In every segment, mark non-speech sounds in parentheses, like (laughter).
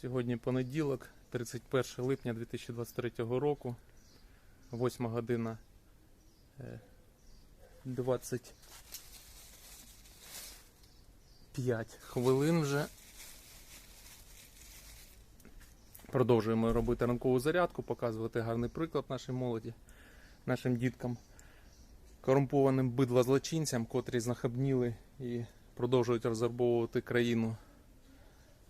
Сьогодні понеділок, 31 липня 2023 року, 8 година е, 25 хвилин вже. Продовжуємо робити ранкову зарядку, показувати гарний приклад нашій молоді, нашим діткам, корумпованим бидлозлочинцям, котрі знахабніли і продовжують розарбовувати країну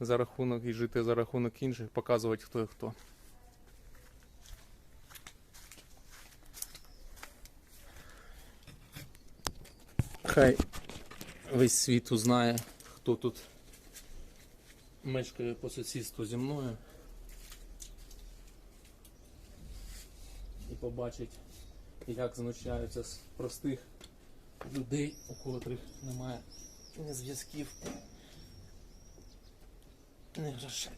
за рахунок і жити за рахунок інших, показувати хто і хто. Хай весь світ узнає, хто тут мешкає по сусідству зі мною. І побачить, як знущаються з простих людей, у котрих немає ні 那个是谁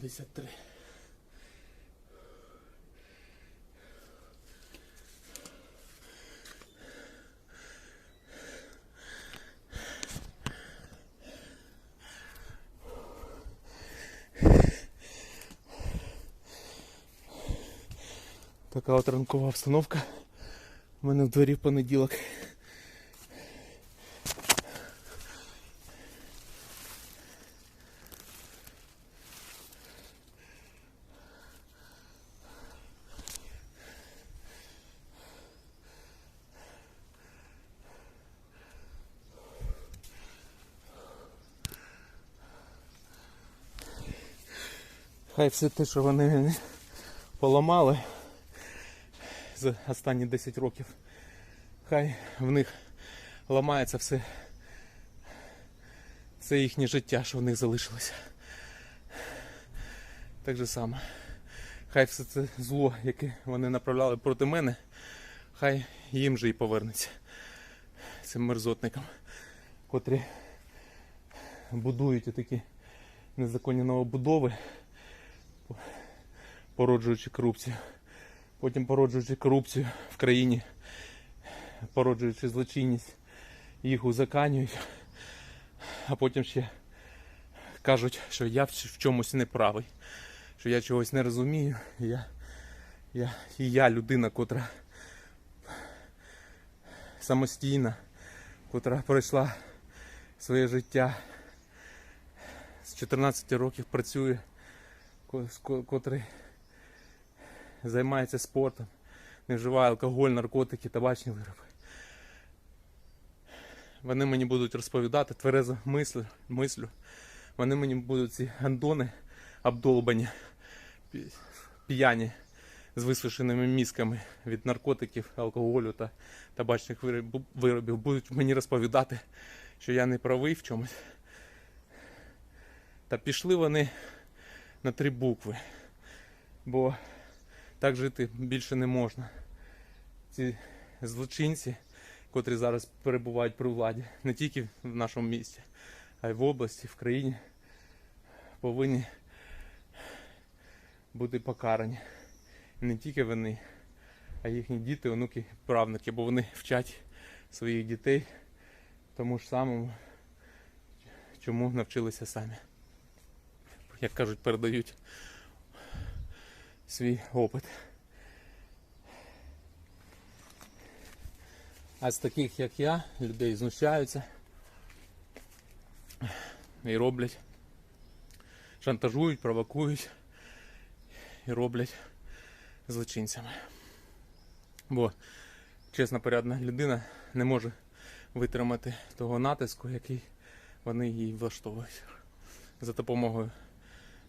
53. Така от ранкова обстановка. У мене в дворі в понеділок. Хай все те, що вони поламали за останні 10 років. Хай в них ламається все, все їхнє життя, що в них залишилося. Так же само. Хай все це зло, яке вони направляли проти мене, хай їм же і повернеться. Цим мерзотникам, котрі будують такі незаконні новобудови, (laughs) породжуючи корупцію. Потім породжуючи корупцію в країні, породжуючи злочинність, їх узаканюють, а потім ще кажуть, що я в чомусь не правий, що я чогось не розумію. Я, я, і я людина, котра самостійна, котра пройшла своє життя з 14 років працює, котрий займається спортом, не вживає алкоголь, наркотики, табачні вироби. Вони мені будуть розповідати тверезо мислю, мислю. Вони мені будуть ці гандони обдолбані, п'яні з висушеними мізками від наркотиків, алкоголю та табачних виробів. Будуть мені розповідати, що я не правий в чомусь. Та пішли вони на три букви. Бо так жити більше не можна. Ці злочинці, котрі зараз перебувають при владі, не тільки в нашому місті, а й в області, в країні, повинні бути покарані. Не тільки вони, а їхні діти, онуки, правнуки, бо вони вчать своїх дітей тому ж самому, чому навчилися самі як кажуть, передають свій опит. А з таких, як я, людей знущаються і роблять, шантажують, провокують і роблять злочинцями. Бо чесна порядна людина не може витримати того натиску, який вони їй влаштовують за допомогою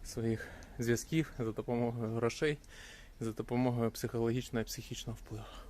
своїх зв'язків, за допомогою грошей, за допомогою психологічного і психічного впливу.